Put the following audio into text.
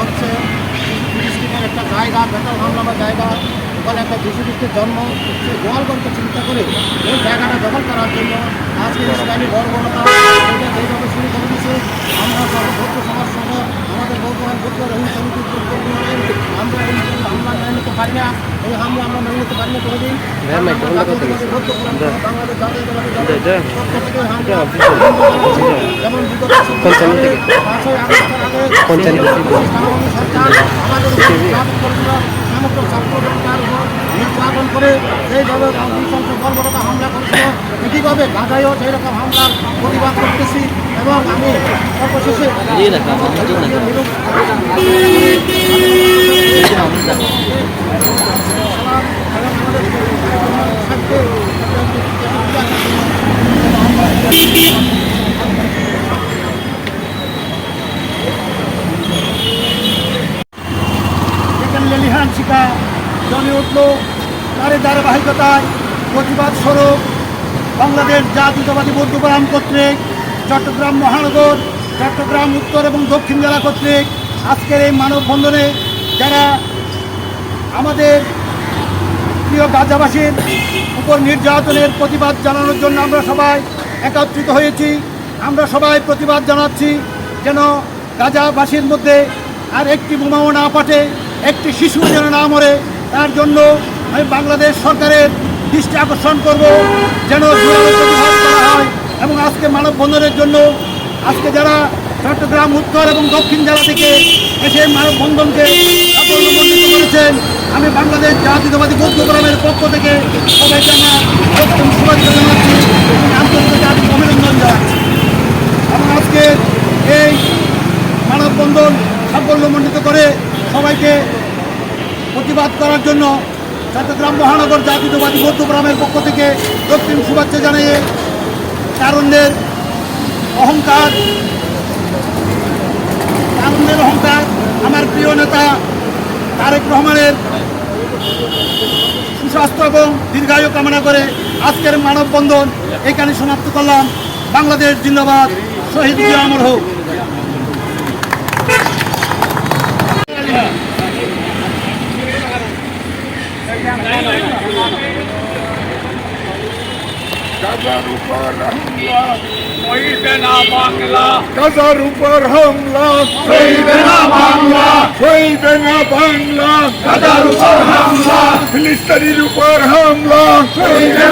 হচ্ছে একটা জায়গা বেতাল হামলামা জায়গা ওখানে একটা যীশু খ্রিস্টের জন্ম সেই গোয়ালগঞ্জকে চিন্তা করে ওই জায়গাটা দখল করার জন্য আজকে বর্বরতা, এটা যেভাবে শুরু করে দিয়েছে আমরা সর্বভৌত সমাজ সহ আমাদের বৌদ্ধ বৌদ্ধ রহিম সমিতির কর্মীরা আমরা এই হামলা মেনে নিতে পারি না এই হামলা আমরা মেনে নিতে পারি না কোনোদিন যেমন বিগত পাঁচই আগস্টের আগে সরকার আমাদের ছাত্র জনতার উপর নির্যাতন করে সেইভাবে নৃশংস বর্বরতা হামলা করেছিল একইভাবে গাজায়ও সেই রকম হামলার প্রতিবাদ করতেছি এবং আমি সর্বশেষে জমে উঠল তার এই ধারাবাহিকতায় প্রতিবাদ স্বরূপ বাংলাদেশ জাতীয়তাবাদী বৌদ্ধগ্রাম কর্তৃক চট্টগ্রাম মহানগর, চট্টগ্রাম উত্তর এবং দক্ষিণ জেলা কর্তৃক আজকের এই মানববন্ধনে যারা আমাদের প্রিয় গাজাবাসীর উপর নির্যাতনের প্রতিবাদ জানানোর জন্য আমরা সবাই একত্রিত হয়েছি, আমরা সবাই প্রতিবাদ জানাচ্ছি যেন গাজাবাসীর মধ্যে আর একটি বোমাও না পাঠে একটি শিশু যেন না মরে। তার জন্য আমি বাংলাদেশ সরকারের দৃষ্টি আকর্ষণ করব যেন হয় এবং আজকে মানববন্ধনের জন্য আজকে যারা চট্টগ্রাম, উত্তর এবং দক্ষিণ জেলা থেকে এসে মানববন্ধনকে সাফল্যমণ্ডিত করেছেন, আমি বাংলাদেশ জাতীয়তাবাদী বৌদ্ধ গ্রামের পক্ষ থেকে সবাইকে আমার শুভেচ্ছা জানাচ্ছি আন্তর্জাতিক অভিনন্দন এবং আজকে এই মানববন্ধন সাফল্যমণ্ডিত করে সবাইকে প্রতিবাদ করার জন্য চট্টগ্রাম মহানগর জাতীয়তাবাদী বৌদ্ধ গ্রামের পক্ষ থেকে দক্ষিণ শুভেচ্ছা জানিয়ে তারুণ্যের অহংকার তারুণ্যের অহংকার আমার প্রিয় নেতা তারেক রহমানের সুস্বাস্থ্য এবং দীর্ঘায়ু কামনা করে আজকের মানববন্ধন এখানে সমাপ্ত করলাম। বাংলাদেশ জিন্দাবাদ। শহীদ জিয়া অমর হোক। গাজার উপর হামলা হইবে না বাংলা গাজার উপর হামলা হইবে না বাংলা হইবে না বাংলা গাজার উপর হামলা ফিলিস্তিনির উপর হামলা হইবে